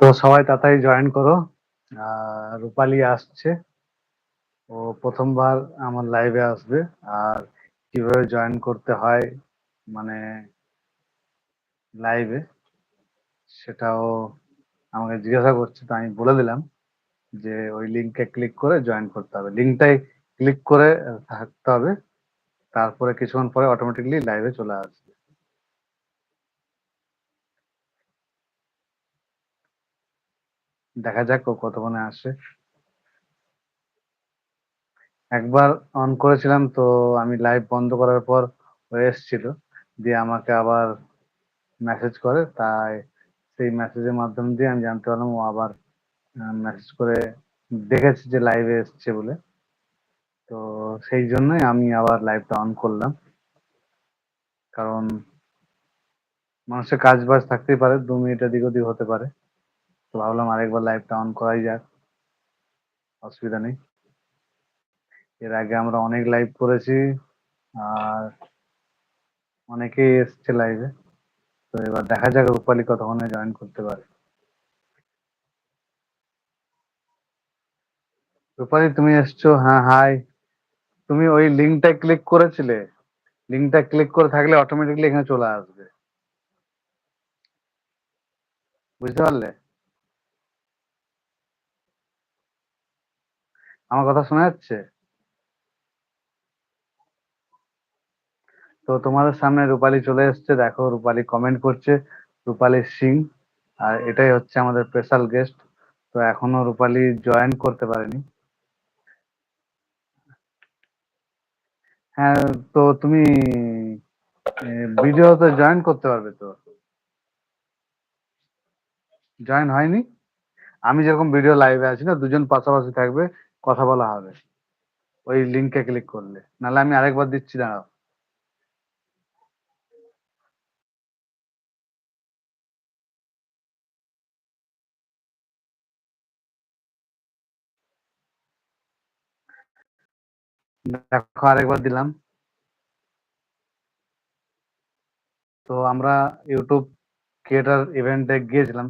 তো সবাই তাড়াতাড়ি জয়েন করো। রূপালী আসছে। ও প্রথমবার আমার লাইভে আসবে। আর কীভাবে জয়েন করতে হয় মানে লাইভে সেটাও আমাকে জিজ্ঞাসা করছে। তো আমি বলে দিলাম যে, ওই লিঙ্কে ক্লিক করে জয়েন করতে হবে। লিঙ্কটাই ক্লিক করে থাকতে হবে। তারপরে কিছুক্ষণ পরে অটোমেটিকলি লাইভে চলে আসবে। দেখা যাক ও কতক্ষণে আসে। একবার অন করেছিলাম তো আমি লাইভ বন্ধ করার পর ও এসেছিল। দিয়ে আমাকে আবার মেসেজ করে, তাই সেই মেসেজের মাধ্যম দিয়ে আমি জানতে পারলাম ও আবার মেসেজ করে দেখেছে যে লাইভে এসছে বলে। তো সেই জন্যই আমি আবার লাইভটা অন করলাম। কারণ মানুষের কাজ বাজ থাকতেই পারে, দু মিনিট এদিক ওদিক হতে পারে। তো ভাবলাম আরেকবার লাইভটা অন করাই যাক। অসুবিধা নেই। এর আগে আমরা অনেক লাইভ করেছি আর অনেকেই এসছে লাইভে তো এবার দেখা যাক রূপালী কতক্ষণে জয়েন করতে পারে। রূপালী, তুমি এসছো? হ্যাঁ হাই তুমি ওই লিঙ্কটা ক্লিক করেছিলে? লিঙ্কটা ক্লিক করে থাকলে অটোমেটিকলি এখানে চলে আসবে। বুঝতে পারলে? আমার কথা শোনা যাচ্ছে? তো তোমাদের সামনে রূপালী চলে এসছে। দেখো, রূপালী কমেন্ট করছে, রূপালী সিং। আর এটাই হচ্ছে আমাদের স্পেশাল গেস্ট তো এখনও রূপালী জয়েন করতে পারেনি। হ্যাঁ তো তুমি ভিডিওতে জয়েন করতে পারবে তো? জয়েন হয়নি? আমি যেরকম ভিডিও লাইভে আছি না, দুজন পাশাপাশি থাকবে। কথা বলা হবে। ওই লিঙ্কে ক্লিক করলে। নাহলে আমি আরেকবার দিচ্ছি, দাঁড়াও। দেখো, আরেকবার দিলাম। তো আমরা ইউটিউব ক্রিয়েটার ইভেন্টে গিয়েছিলাম।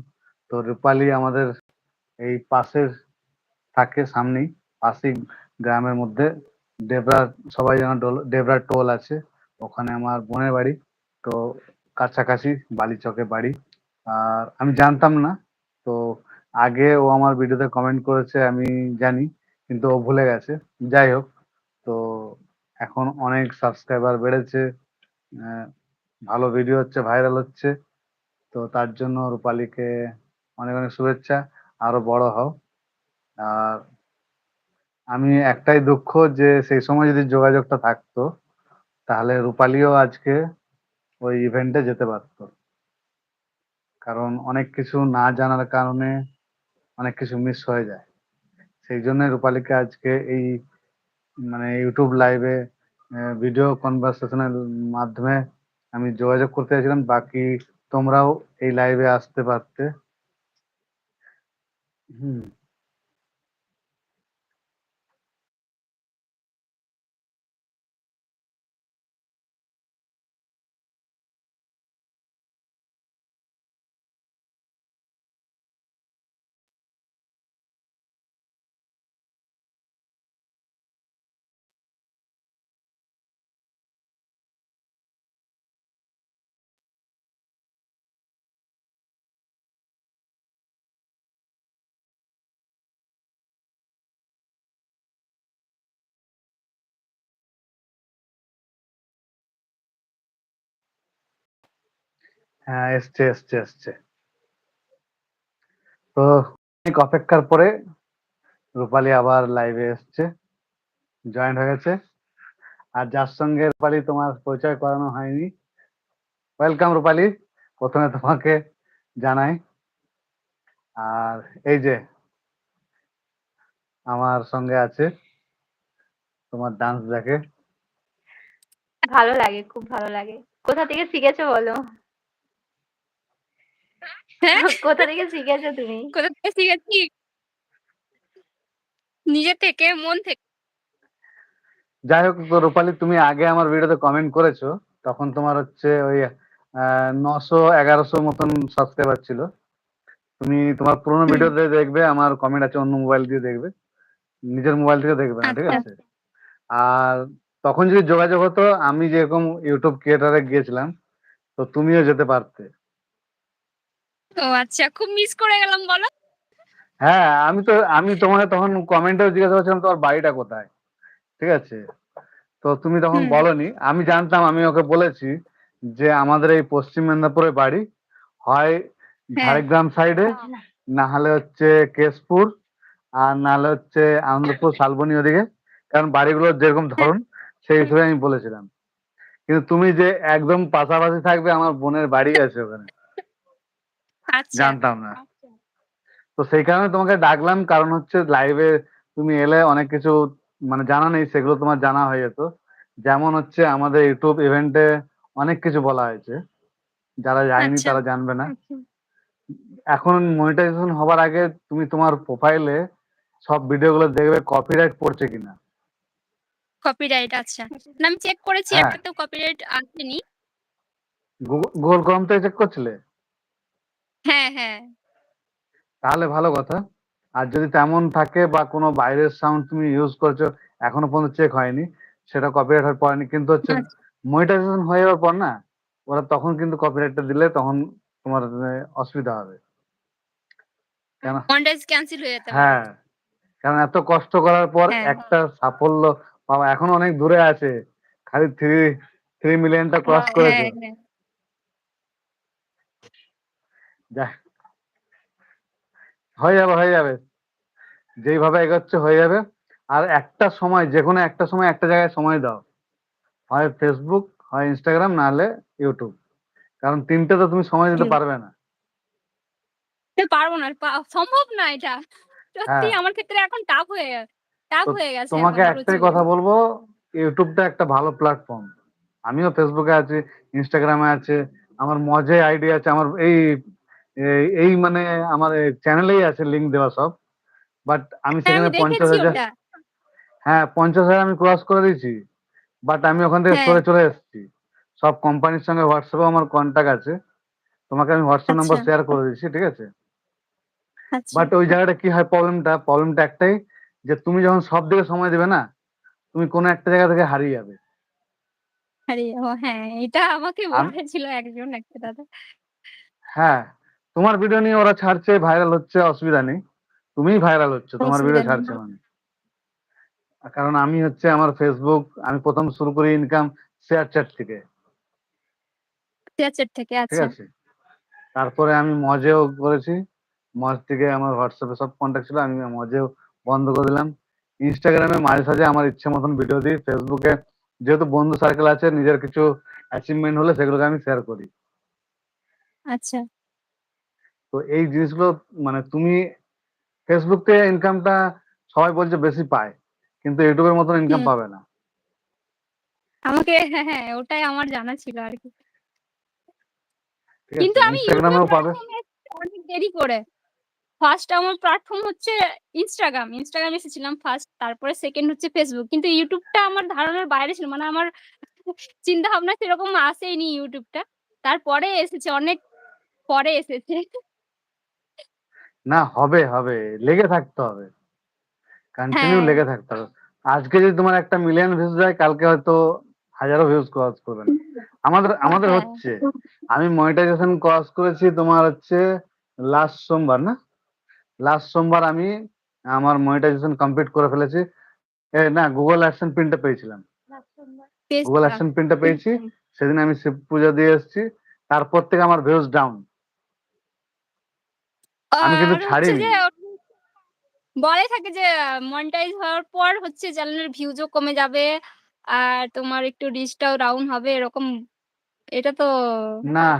তো রূপালী আমাদের এই পাশের থাকে, সামনেই। পাশেই গ্রামের মধ্যে। ডেবরা, সবাই যেন ডেবরা টোল আছে। ওখানে আমার বোনের বাড়ি। তো কাছাকাছি বালিচকে বাড়ি। আর আমি জানতাম না। তো আগে ও আমার ভিডিওতে কমেন্ট করেছে, আমি জানি, কিন্তু ও ভুলে গেছে। যাই হোক, তো এখন অনেক সাবস্ক্রাইবার বেড়েছে। ভালো ভিডিও হচ্ছে ভাইরাল হচ্ছে। তো তার জন্য রূপালীকে অনেক অনেক শুভেচ্ছা। আরও বড় হও। আর আমি একটাই দুঃখ যে সেই সময় যদি যোগাযোগটা থাকতো, তাহলে রূপালীও আজকে ওই ইভেন্টে যেতে পারত। কারণ অনেক কিছু না জানার কারণে অনেক কিছু মিস হয়ে যায়। সেই জন্য রূপালীকে আজকে এই মানে ইউটিউব লাইভে ভিডিও কনভারসেশনের মাধ্যমে আমি যোগাযোগ করতে চাইছিলাম। বাকি তোমরাও এই লাইভে আসতে পারতে। হুম। হ্যাঁ এসছে এসছে এসছে। তো অপেক্ষার পরে রূপালী আবার লাইভে এসছে জয়েন হয়ে গেছে। আর যার সঙ্গে রূপালী তোমার পরিচয় করানো হয়নি ওয়েলকাম রূপালী। প্রথমে তোমাকে জানাই। আর এই যে আমার সঙ্গে আছে তোমার ডান্স দেখে। ভালো লাগে, খুব ভালো লাগে। কোথা থেকে শিখেছো বলো? হ্যাঁ? কোথা থেকে শিখেছো তুমি? কোথা থেকে শিখেছি? নিজে থেকে মন থেকে। যাই হোক তো রূপালী তুমি আগে আমার ভিডিওতে কমেন্ট করেছ তখন তোমার হচ্ছে ওই নশো এগারোশো মতন সাবস্ক্রাইবার ছিল। তুমি তোমার পুরোনো। ভিডিওতে দেখবে আমার কমেন্ট আছে অন্য মোবাইল দিয়ে দেখবে। নিজের মোবাইল থেকে দেখবে না ঠিক আচ্ছা। আছে? আর তখন যদি যোগাযোগ হতো আমি যেরকম ইউটিউব ক্রিয়েটারে গিয়েছিলাম তো তুমিও যেতে পারতে। ও আচ্ছা খুব মিস করে গেলাম বলো। হ্যাঁ আমি তো আমি তোমাকে তখন কমেন্টেও জিজ্ঞাসা করছিলাম তোমার বাড়িটা কোথায়? ঠিক আছে? তো তুমি তখন বলনি আমি জানতাম আমি ওকে বলেছি যে আমাদের এই পশ্চিম মেদিনীপুরে বাড়ি হয় হ্যাঁ। ঝাড়গ্রাম সাইডে না হলে হচ্ছে কেশপুর আর না হলে হচ্ছে আনন্দপুর শালবনী ওদিকে। কারণ বাড়িগুলোর যেরকম ধরন সেই হিসেবে আমি বলেছিলাম। কিন্তু তুমি যে একদম পাশাপাশি থাকবে আমার বোনের বাড়ি আছে ওখানে। আচ্ছা। জানতাম না। তো সেই কারণে তোমাকে ডাকলাম কারণ হচ্ছে লাইভে তুমি এলে অনেক কিছু মানে জানা নেই সেগুলো তোমার জানা হয়ে যেত। যেমন হচ্ছে আমাদের ইউটিউব ইভেন্টে অনেক কিছু বলা হয়েছে। যারা যায়নি আচ্ছা। তারা জানবে না। এখন মনিটাইজেশন হবার আগে তুমি তোমার প্রোফাইলে সব ভিডিওগুলো দেখবে কপিরাইট পড়ছে কিনা। কপিরাইট আচ্ছা। না আমি চেক করেছি হ্যাঁ। একটা তো কপিরাইট আসেনি। গুগল ক্রোম থেকে চেক করছিলে? হ্যাঁ হ্যাঁ। তাহলে ভালো কথা। আর যদি তেমন থাকে বা কোনো বাইরের সাউন্ড তুমি ইউজ করছ এখনও পর্যন্ত চেক হয়নি সেটা কপিরাইট হয়ে পড়েনি কিন্তু হচ্ছে আচ্ছা। মনিটাইজেশন হয়ে যাওয়ার পর না ওরা তখন কিন্তু কপিরাইটটা দিলে তখন তোমার আহ, অসুবিধা হবে। কেন? মনিটাইজ ক্যান্সেল হয়ে যেতে পারে। হ্যাঁ। কারণ এত কষ্ট করার পর হ্যাঁ। একটা সাফল্য পাওয়া এখন অনেক দূরে আছে। খালি থ্রি থ্রি মিলিয়নটা ক্রস করেছে। হ্যাঁ, হ্যাঁ। যা হয়ে যাবে হয়ে যাবে। যেইভাবে এগোচ্ছে হয়ে যাবে। আর একটা সময় যে কোনো একটা সময় একটা জায়গায় সময় দাও। হয় ফেসবুক হয় ইনস্টাগ্রাম না হলে ইউটিউব কারণ তিনটে তো তুমি সময় দিতে পারবে না। পারব না সম্ভব না এটা। সত্যি হ্যাঁ। আমার ক্ষেত্রে এখন টাফ হয়ে টাফ হয়ে গেছে তোমাকে একটাই কথা বলব ইউটিউবটা একটা ভালো প্ল্যাটফর্ম আমিও ফেসবুকে আছি ইনস্টাগ্রামে আছে আমার মজে আইডি আছে আমার এই এই- মানে আমার চ্যানেলেই আছে লিংক দেওয়া সব। বাট আমি হ্যাঁ সেখানে পঞ্চাশ হাজার হ্যাঁ পঞ্চাশ হাজার আমি ক্রস করে দিয়েছি। বাট আমি ওখান থেকে হ্যাঁ। সরে চলে এসেছি। সব কোম্পানির সঙ্গে হোয়াটসঅ্যাপে আমার কন্ট্যাক্ট আছে। তোমাকে আমি হোয়াটসঅ্যাপ নাম্বার আচ্ছা। শেয়ার করে দিচ্ছি ঠিক আছে? আচ্ছা। বাট ওই জায়গাটা কি হয় প্রবলেমটা প্রবলেমটা একটাই যে তুমি যখন সব দিকে সময় দেবে না তুমি কোনো একটা জায়গা থেকে হারিয়ে যাবে। আরে ও হ্যাঁ এটা আমাকে বলেছিল একজন একটা দাদা। হ্যাঁ তোমার ভিডিও নিয়ে ওরা ছাড়ছে ভাইরাল হচ্ছে অসুবিধা নেই। তুমিই ভাইরাল হচ্ছে তোমার ভিডিও। ছাড়ছে মানে। কারণ আমি হচ্ছে আমার ফেসবুক আমি প্রথম শুরু করি ইনকাম শেয়ার চ্যাট থেকে। টিচার থেকে ঠিক আচ্ছা। আছে? তারপরে আমি মজেও করেছি। মজ থেকে আমার হোয়াটসঅ্যাপে সব কন্ট্যাক্ট ছিল আমি মজেও বন্ধ করে দিলাম। ইনস্টাগ্রামে মাঝে সাঝে আমার ইচ্ছে মতন ভিডিও দিই। ফেসবুকে যেহেতু বন্ধু সার্কেল আছে নিজের কিছু অ্যাচিভমেন্ট হলে সেগুলোকে আমি শেয়ার করি। আচ্ছা। তো এই জিনিসগুলো মানে তুমি ফেসবুক থেকে ইনকামটা সবাই বলছে বেশি পায় কিন্তু ইউটিউবের মতন ইনকাম পাবে না। আমাকে হ্যাঁ হ্যাঁ ওটাই আমার জানা ছিল আর কি। কিন্তু আমি ইনস্টাগ্রামেও পাবে। অনেক দেরি করে। ফার্স্ট আমার প্ল্যাটফর্ম হচ্ছে ইনস্টাগ্রাম ইনস্টাগ্রাম এসেছিলাম ফার্স্ট তারপরে সেকেন্ড হচ্ছে ফেসবুক কিন্তু ইউটিউবটা আমার ধারণার বাইরে ছিল মানে আমার চিন্তা ভাবনা সেরকম আসেইনি ইউটিউবটা তারপরে এসেছে অনেক পরে এসেছে। না হবে হবে। লেগে থাকতে হবে। কন্টিনিউ হ্যাঁ। লেগে থাকতে হবে। আজকে যদি তোমার একটা মিলিয়ন ভিউজ যায় কালকে হয়তো হাজারো ভিউজ ক্রস করবে না আমাদের আমাদের হ্যাঁ। হচ্ছে। আমি মনিটাইজেশন ক্রস করেছি তোমার হচ্ছে লাস্ট সোমবার না? লাস্ট সোমবার আমি আমার মনিটাইজেশন কমপ্লিট করে ফেলেছি। এ না গুগল অ্যাডসেন্স পিনটা পেয়েছিলাম। গুগল। অ্যাডসেন্স পিনটা পেয়েছি। সেদিন আমি শিব পূজা দিয়ে এসেছি। তারপর থেকে আমার ভিউজ ডাউন আমি কিন্তু ছাড়িনি। বলে থাকে যে মনিটাইজ হওয়ার পর হচ্ছে চ্যানেলের ভিউজও কমে যাবে আর তোমার একটু রিচটাও ডাউন হবে এরকম এটা তো না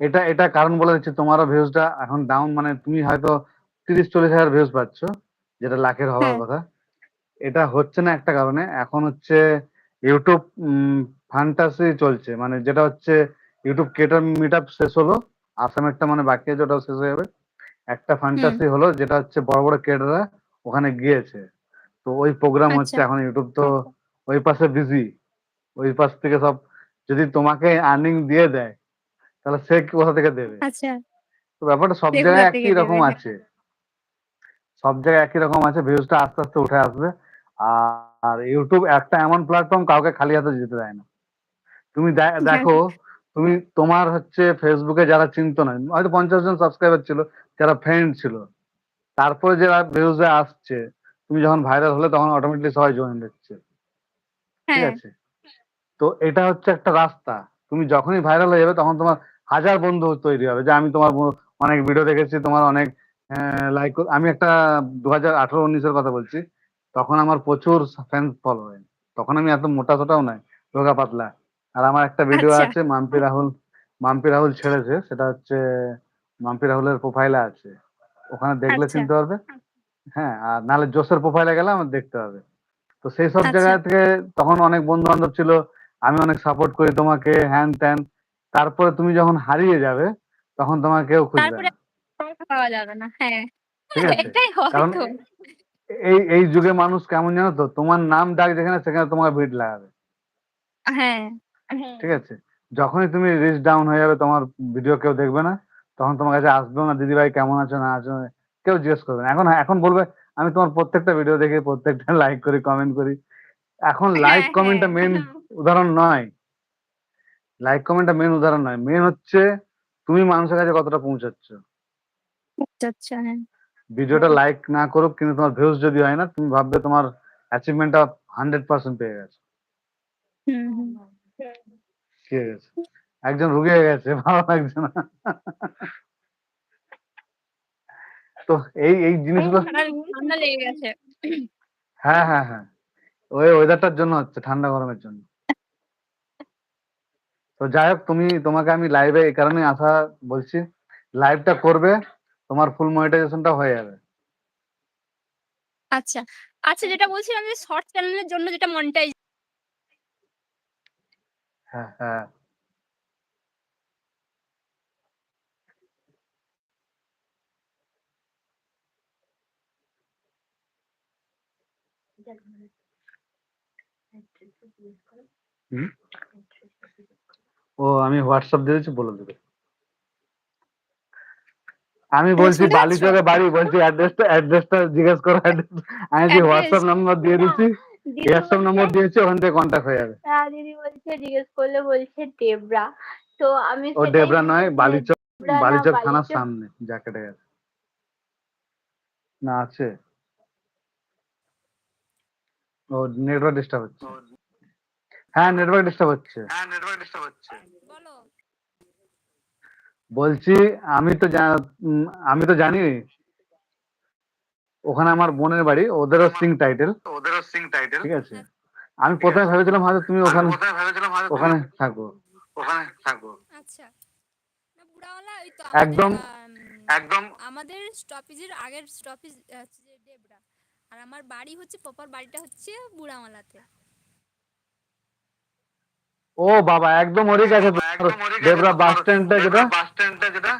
এটা এটা কারণ বলে দিচ্ছি তোমারও ভিউজটা এখন ডাউন মানে তুমি হয়তো তিরিশ চল্লিশ হাজার ভিউজ পাচ্ছ যেটা লাখের হওয়ার হ্যাঁ। কথা এটা হচ্ছে না একটা কারণে এখন হচ্ছে ইউটিউব ফান্টাসি চলছে মানে যেটা হচ্ছে ইউটিউব ক্রিয়েটর মিট আপ শেষ হলো আসামেরটা মানে বাকি আছে ওটাও শেষ হয়ে যাবে একটা ফান্টাসি হলো যেটা হচ্ছে বড় বড় ক্রিয়েটররা ওখানে গিয়েছে। তো ওই প্রোগ্রাম হচ্ছে আচ্ছা। এখন ইউটিউব তো ওই পাশে বিজি ওই পাশ থেকে সব যদি তোমাকে আর্নিং দিয়ে দেয় তাহলে সে কোথা থেকে দেবে? আচ্ছা। তো ব্যাপারটা সব জায়গায় একই রকম আছে। সব জায়গায় একই রকম আছে ভিউজটা আস্তে আস্তে উঠে আসবে। আর- ইউটিউব একটা এমন প্ল্যাটফর্ম কাউকে খালি হাতে যেতে দেয় না। তুমি দেখো তুমি তোমার হচ্ছে ফেসবুকে যারা চিনতো না হয়তো পঞ্চাশ জন সাবস্ক্রাইবার ছিল যারা ফ্রেন্ড ছিল তারপরে যারা ভিউজে আসছে তুমি যখন ভাইরাল হলে তখন অটোমেটিকলি সবাই জয়েন দিচ্ছে ঠিক হ্যাঁ। আছে? তো এটা হচ্ছে একটা রাস্তা। তুমি যখনই ভাইরাল হয়ে যাবে তখন তোমার হাজার বন্ধু তৈরি হবে যে আমি তোমার অনেক ভিডিও দেখেছি তোমার অনেক লাইক আমি একটা দু হাজার আঠারো উনিশের কথা বলছি। তখন আমার প্রচুর ফ্যান ফলো হয়। তখন আমি এত মোটা সোটাও নাই রোগা পাতলা। আর আমার একটা ভিডিও আচ্ছা। আছে মাম্পি রাহুল মাম্পি রাহুল ছেড়েছে সেটা হচ্ছে মাম্পি রাহুলের প্রোফাইলে আছে। ওখানে দেখলে আচ্ছা। চিনতে পারবে। হ্যাঁ আর নাহলে জোসের প্রোফাইলে গেলে আমার দেখতে হবে। তো সেই সব আচ্ছা। জায়গা থেকে তখন অনেক বন্ধু বান্ধব ছিল আমি অনেক সাপোর্ট করি তোমাকে হ্যান ত্যান। তারপরে তুমি যখন হারিয়ে যাবে তখন তোমাকে কেউ খুঁজবে না। পাওয়া যাবে না হ্যাঁ। ঠিক আছে। এটাই কারণ এই এই যুগে মানুষ কেমন জানো তো তোমার নাম ডাক যেখানে সেখানে তোমার ভিড় লাগাবে। হ্যাঁ। ঠিক আছে? যখনই তুমি রিচ ডাউন হয়ে যাবে তোমার ভিডিও কেউ দেখবে না। তখন তোমার কাছে আসবেও না দিদি ভাই কেমন আছো না আছো? কেউ জিজ্ঞেস করবে না। এখন এখন বলবে আমি তোমার প্রত্যেকটা ভিডিও দেখি প্রত্যেকটা লাইক করি কমেন্ট করি। এখন লাইক হ্যাঁ, কমেন্টটা হ্যাঁ। মেন উদাহরণ নয়। লাইক কমেন্টটা মেন উদাহরণ নয়। মেন হচ্ছে তুমি মানুষের কাছে কতটা পৌঁছাচ্ছ। আচ্ছা হ্যাঁ। ভিডিওটা লাইক না করুক কিন্তু তোমার ভিউজ যদি হয় না তুমি ভাববে তোমার অ্যাচিভমেন্টটা হান্ড্রেড পার্সেন্ট পেয়ে গেছে। ঠিক আছে একজন রুগী হয়ে গেছে ভালো লাগছে না। তো এই এই জিনিসগুলো ঠান্ডা- লেগে গেছে। হ্যাঁ হ্যাঁ হ্যাঁ। ওই ওয়েদারটার জন্য হচ্ছে ঠান্ডা গরমের জন্য। তো যাই হোক তুমি তোমাকে আমি লাইভে এই কারণে আসা বলছি লাইভটা করবে তোমার ফুল মনিটাইজেশনটা হয়ে যাবে। আচ্ছা। আচ্ছা যেটা বলছিলাম যে শর্ট চ্যানেলের জন্য যেটা মনিটাইজ হ্যাঁ হ্যাঁ। হুম? ও আমি হোয়াটসঅ্যাপ দিয়েছি বলে দেবে আমি বলছি? বালিচকে বাড়ি বলছি অ্যাড্রেসটা অ্যাড্রেসটা জিজ্ঞেস করো। আমি যে হোয়াটসঅ্যাপ নাম্বার দিয়ে দিচ্ছি হোয়াটসঅ্যাপ নাম্বার দিয়েছি ওখান থেকে কন্ট্যাক্ট হয়ে যাবে হ্যাঁ, দিদি বলছে জিজ্ঞেস করলে বলছে ডেবরা তো আমি ও দেবরা নয় বালিচক বালিচক থানার সামনে যা কেটে গেছে না আছে ও নেটওয়ার্ক ডিস্টার্ব হচ্ছে হ্যাঁ নেটওয়ার্ক ডিস্টার্ব হচ্ছে। বলো। বলছি আমি তো আমি তো জানি ওখানে আমার বোনের বাড়ি ওদেরও সিং টাইটেল ওদেরও সিং টাইটেল ঠিক আছে? আমি প্রথমে ভেবেছিলাম হয়তো তুমি ওখানে ওখানে থাকো। ওখানে থাকো। আচ্ছা। না বুড়াওয়ালা ওই তো একদম। একদম আমাদের স্টপেজের আগের স্টপেজ হচ্ছে আর আমার বাড়ি হচ্ছে প্রপার বাড়িটা হচ্ছে বুড়াওয়ালাতে। ও বাবা একদম ওরই কাছে তো। একদম ওরই কাছে দেবরা বাস স্ট্যান্ডটা যেটা। বাস স্ট্যান্ডটা যেটা।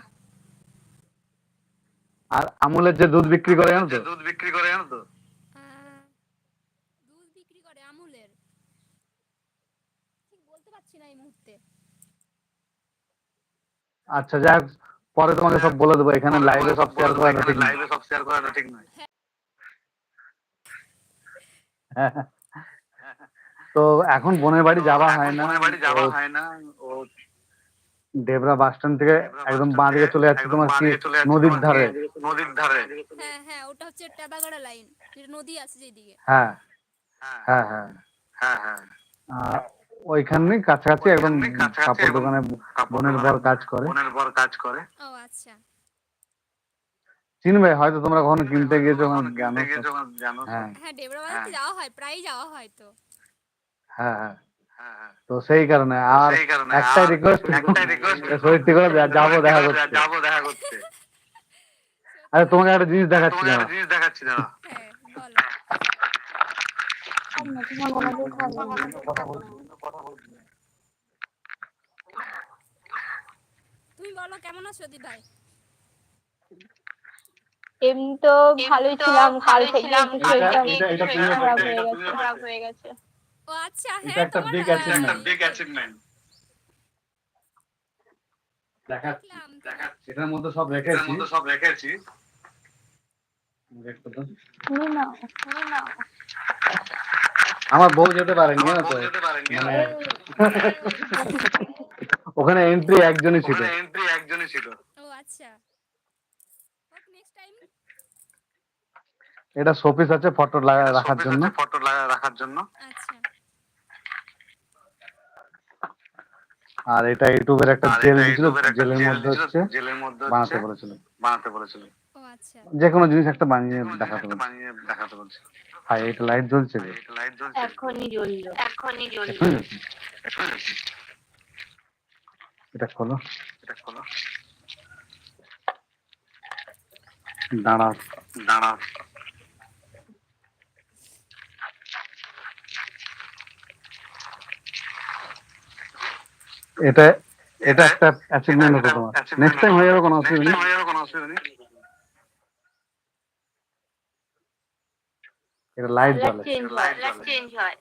আর আমুলের যে দুধ বিক্রি করে জানো তো? দুধ বিক্রি করে জানো তো? দুধ বিক্রি করে আমুলের। ঠিক বলতে পারছি না এই মুহূর্তে। আচ্ছা যাক পরে তোমাকে সব বলে দেবো এখানে লাইভে সব শেয়ার করা ঠিক না লাইভে সব শেয়ার করাটা ঠিক নয়। তো এখন বোনের বাড়ি যাওয়া হয় না। বোনের বাড়ি যাওয়া হয় না ও ডেবরা বাস স্ট্যান্ড থেকে একদম বাঁ দিকে চলে যাচ্ছে তোমার কি নদীর ধারে। নদীর ধারে। হ্যাঁ হ্যাঁ ওটা হচ্ছে টাদাগড়া লাইন যেটা নদী আছে যেদিকে। হ্যাঁ। হ্যাঁ। হ্যাঁ হ্যাঁ। হ্যাঁ হ্যাঁ। আর ওইখানে কাছাকাছি একদম কাপড় দোকানে বোনের বর কাজ করে। বোনের বর কাজ করে। ও আচ্ছা। চিনবে হয়তো তোমরা কখনো কিনতে গিয়েছো জানো? হ্যাঁ। হ্যাঁ ডেবরা বাজাতে হ্যাঁ। যাওয়া হয় প্রায়ই যাওয়া হয় তো। হ্যাঁ হ্যাঁ। হ্যাঁ তো সেই কারণে আর একটাই রিকোয়েস্ট একটাই রিকোয়েস্ট সত্যি করে যাব দেখা করতে যাব দেখা করতে আরে তোমাকে একটা জিনিস দেখাচ্ছি না একটা জিনিস দেখাচ্ছি না হ্যাঁ তুমি বলো কেমন আছো দি ভাই এমনি তো ভালোই ছিলাম কাল থেকে শরীরটা খারাপ হয়ে গেছে। হয়ে ও আচ্ছা হ্যাঁ একটা তোমার big হ্যাঁ, একটা বিগ অ্যাচিভমেন্ট দেখাচ্ছি দেখলাম। এটার মধ্যে সব এটার রেখেছি মধ্যে সব আমার বউ যেতে পারেনি তো? মানে ওখানে এন্ট্রি একজনই ছিল। এন্ট্রি একজনই ছিল। ও আচ্ছা। হোক নেক্সট টাইম এটা শোপিস আছে ফটো রাখার জন্য। ফটো রাখার জন্য। আচ্ছা। আর এটা ইউটিউবের একটা জেল একটা জেলের মধ্যে হচ্ছে জেলের মধ্যে বানাতে বলেছিল। বানাতে বলেছিল। ও আচ্ছা। যে কোনো জিনিস একটা বানিয়ে দেখাতে বানিয়ে দেখাতে বলছে ভাই এটা লাইট জ্বলছে এটা লাইট জ্বলছে। এখনই জ্বললো। এখনই জ্বললো। এখনই এটা খোলো। এটা খোলো। দাঁড়াও। দাঁড়াও। এটা এটা একটা অ্যাচিভমেন্ট হতো তোমার নেক্সট টাইম হয়ে যাবে কোনো অসুবিধা নেই। হয়ে এটা লাইট জ্বলে। চেঞ্জ হয়। চেঞ্জ হয়।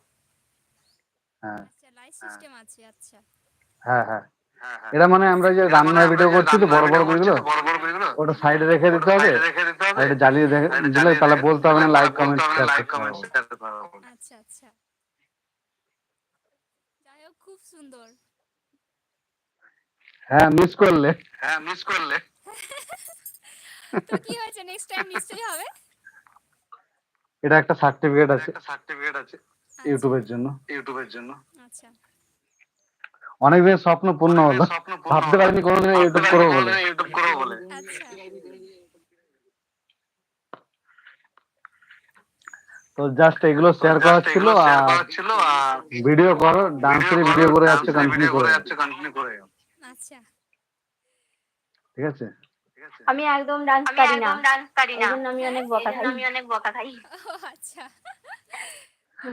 হ্যাঁ। আচ্ছা লাইট সিস্টেম আছে আচ্ছা। হ্যাঁ হ্যাঁ। হ্যাঁ এটা মানে আমরা যে মানে রান্নার ভিডিও করছি তো বড় বড় ভিডিওগুলো ওটা সাইডে রেখে দিতে হবে। সাইডে রেখে দিতে হবে। আর এটা জ্বালিয়ে দেখে দিলে তাহলে বলতে হবে না লাইক কমেন্ট আচ্ছা আচ্ছা। খুব সুন্দর। হ্যাঁ মিস করলে। হ্যাঁ মিস করলে। তো কি হয়েছে? নেক্সট টাইম নিশ্চয়ই হবে। এটা একটা সার্টিফিকেট আছে। একটা সার্টিফিকেট আছে। আচ্ছা, ইউটিউবের জন্য। ইউটিউবের জন্য। আচ্ছা। অনেকদিন স্বপ্ন পূর্ণ হলো। ভাবতে পারিনি কোনোদিন ইউটিউব করব বলে। ইউটিউব করব বলে। আচ্ছা। তো জাস্ট এগুলো শেয়ার Just ছিল আর ভিডিও করো ডান্সের ভিডিও করে যাচ্ছে কন্টিনিউ করে। করে যাচ্ছে কন্টিনিউ করে। আচ্ছা। ঠিক আছে? আমি একদম ডান্স পারি না। একদম ডান্স পারি না। আমি অনেক বকা খাই আমি অনেক বকা খাই। আচ্ছা।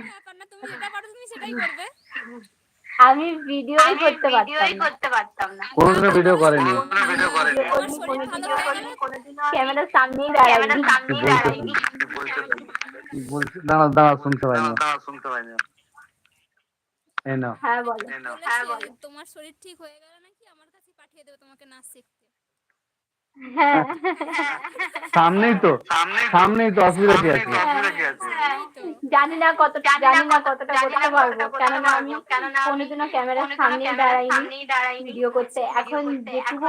ব্যাপার না তুমি যেটা পারো তুমি সেটাই করবে। আমি ভিডিওই করতে পারতাম না। করতে পারতাম না। কোনোদিনও ভিডিও করেনি। ভিডিও ক্যামেরার সামনেই ক্যামেরার বলছো? বলছি দাঁড়া দাঁড়া শুনতে দাঁড়াও, দাঁড়াও, শুনতে এই নাও। হ্যাঁ বলো। হ্যাঁ, বলো। তোমার শরীর ঠিক হয়ে গেলে আমার কাছে তোমাকে নাচ শিখতে। হ্যাঁ। সামনেই তো সামনেই তো- অসুবিধা কি আছে? সামনেই তো অসুবিধা কি আছে? এই তো জানি না কতটা জানি না কতটা করতে পারব। কেননা আমি কোনোদিনও ক্যামেরার ক্যামেরার দাঁড়াইনি ভিডিও করতে। এখন যেটুকু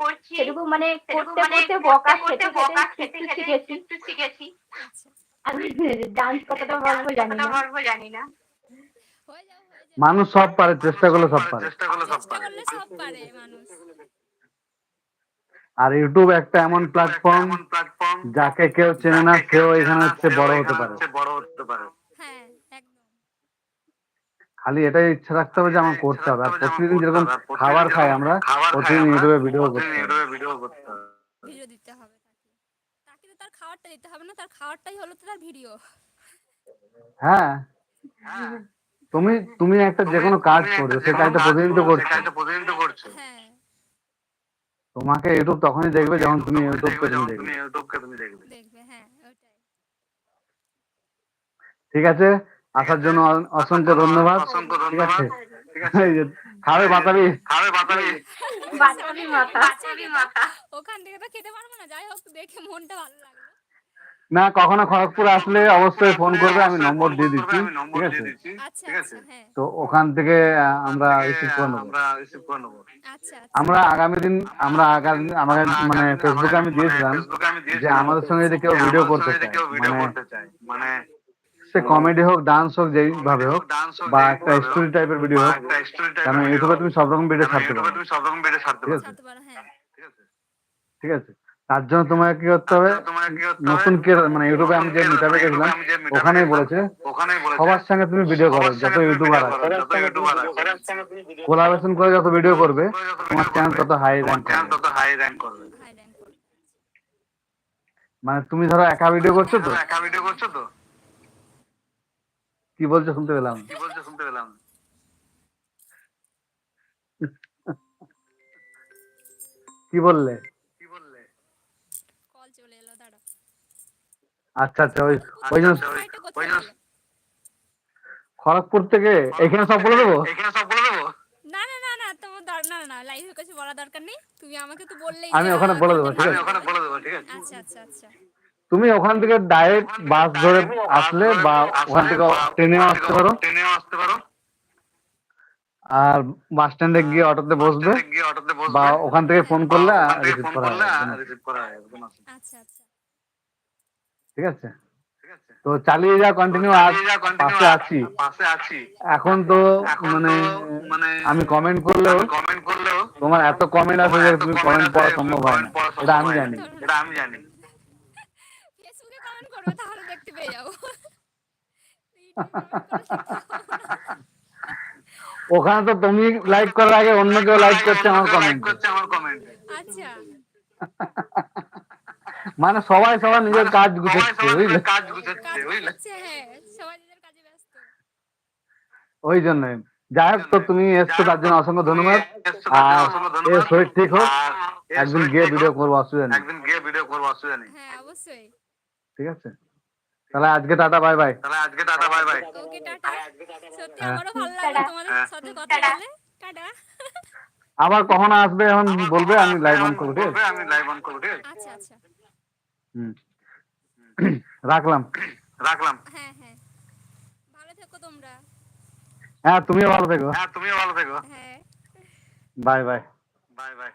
করছি সেটুকু মানে করতে করতে বকা খেতে খেতে খেতে শিখেছি। শিখেছি আচ্ছা। আমি ডান্স কতটা পারব জানি না হয়ে যাও হয়ে যাও মানুষ সব পারে চেষ্টা করলে সব পারে। চেষ্টা করলে সব পারে। সব পারে মানুষ। আর ইউটিউব একটা এমন প্ল্যাটফর্ম যাকে কেউ চেনে না কেউ এখানে হচ্ছে বড় হতে পারে। বড় হতে পারে। হ্যাঁ খালি এটাই ইচ্ছা রাখতে হবে যে আমার করতে হবে। আর প্রতিদিন যেরকম খাবার খাই আমরা প্রতিদিন ইউটিউবে ভিডিও করতে হবে। ভিডিও দিতে হবে তাকে। তাকে তো তার খাবারটা দিতে হবে না তার খাবারটাই হলো তার ভিডিও। হ্যাঁ। তুমি তুমি একটা যে কোনো কাজ করছ সেই কাজটা প্রতিদিন তো করছ। হ্যাঁ। তোমাকে ইউটিউব তখনই দেখবে যখন তুমি তখন ইউটিউবকে তুমি দেখবে। তুমি ইউটিউবকে তুমি দেখবে। দেখবে হ্যাঁ ওটাই। ঠিক আছে? আসার জন্য অসংখ্য ধন্যবাদ। ঠিক আছে? ধন্যবাদ। ঠিক আছে? এই যে খাবে বাতাবি। খাবে বাতাবি। বাতাবি মাথা। বাতাবি মাথা। ওখান থেকে তো খেতে পারব না যাই হোক দেখে মনটা ভালো লাগল না কখনো খড়গপুর আসলে অবশ্যই ফোন করবে আমি নম্বর দিয়ে দিচ্ছি ঠিক আছে? আচ্ছা আচ্ছা হ্যাঁ। তো ওখান থেকে আমরা রিসিভ করে নেব। আমরা রিসিভ করে নেব। আচ্ছা আচ্ছা। আমরা আগামী দিন আমরা আগামী আমাকে মানে ফেসবুকে আমি দিয়েছিলাম যে আমাদের সঙ্গে যদি কেউ ভিডিও করতে চায় কেউ ভিডিও মানে করতে চায় মানে সে কমেডি হোক ডান্স হোক যেই ভাবে হোক ডান্স হোক বা একটা স্টোরি টাইপের ভিডিও হোক কারণ ইউটিউবে তুমি সব রকম ভিডিও কারণ ছাড়তে পারো। তুমি সব রকম ভিডিও ঠিক আছে? ছাড়তে পারো হ্যাঁ। ঠিক আছে? ঠিক আছে? তার জন্য তোমাকে কি করতে হবে? নতুন কে মানে ইউটিউবে আমি যে মিটাপে গেছিলাম ওখানেই বলেছে সবার সঙ্গে তুমি ভিডিও করো যত ইউটিউবার আছে। করো, যত ইউটিউবার আছে। কোলাবোরেশন করে যত ভিডিও করবে তোমার চ্যানেল তত হাই র্যাঙ্ক করবে। মানে তুমি ধরো একা ভিডিও করছ তো? একা ভিডিও করছ তো? কি বলছো শুনতে পেলাম? কি বলছো শুনতে পেলাম? কি বললে কল চলে এলো দাঁড়া আচ্ছা আচ্ছা ওই ওই জন্য আচ্ছা, ওই- জন্য গেল? খড়গপুর থেকে এখানে সব বলে দেবো? এখানে সব বলে দেবো? না না না না তোমার না না লাইভে কিছু বলা দরকার নেই। তুমি আমাকে তো বললেই আমি ওখানে বলে দেবো, ঠিক আছে? ওখানে বলে দেবো ঠিক আছে? আচ্ছা আচ্ছা আচ্ছা। তুমি ওখান থেকে ডাইরেক্ট বাস ধরে আসলে বা ওখান থেকে ট্রেনেও আসতে পারো। ট্রেনেও আসতে পারো। আর বাস স্ট্যান্ডে গিয়ে অটোতে বসবে গিয়ে বা ওখান থেকে ফোন করলে রিসিভ করা হবে আচ্ছা আচ্ছা। ঠিক আছে? তো চালিয়ে যা কন্টিনিউ পাশে আছি। এখন তো মানে মানে আমি কমেন্ট করলেও কমেন্ট করলেও তোমার এত কমেন্ট আছে যে তুমি কমেন্ট পড়া সম্ভব হয় না। এটা আমি জানি। এটা আমি জানি। ওখানে তো তুমি লাইক করার আগে অন্য কেউ লাইক করছে আমার কমেন্ট করছে আমার কমেন্ট আচ্ছা। মানে সবাই সবার নিজের কাজ গুছাচ্ছে বুঝলে? কাজ গুছাচ্ছে বুঝলে? হ্যাঁ সবাই নিজের কাজে ব্যস্ত। ওই জন্যই। যাই হোক তো তুমি এসছো তার জন্য অসংখ্য ধন্যবাদ। আর এর শরীর ঠিক হোক একদিন গিয়ে ভিডিও করব অসুবিধা নেই। একদিন গিয়ে ভিডিও করব অসুবিধা নেই। হ্যাঁ অবশ্যই। ঠিক আছে? তাহলে আজকে টাটা বাই বাই। তাহলে আজকে tata bye bye. Okay tata. সত্যি হ্যাঁ। আমারও ভালো লাগল তোমাদের। সাথে কথা বলে। টাটা। আবার কখন আসবে এখন বলবে আমি লাইভ অন করব ঠিক আছে? আমি লাইভ অন করব ঠিক আছে? আচ্ছা আচ্ছা। রাখলাম। রাখলাম। হ্যাঁ হ্যাঁ। ভালো থেকো তোমরা। হ্যাঁ তুমিও ভালো থেকো। হ্যাঁ তুমিও ভালো থেকো। হ্যাঁ। Bye bye. Bye bye.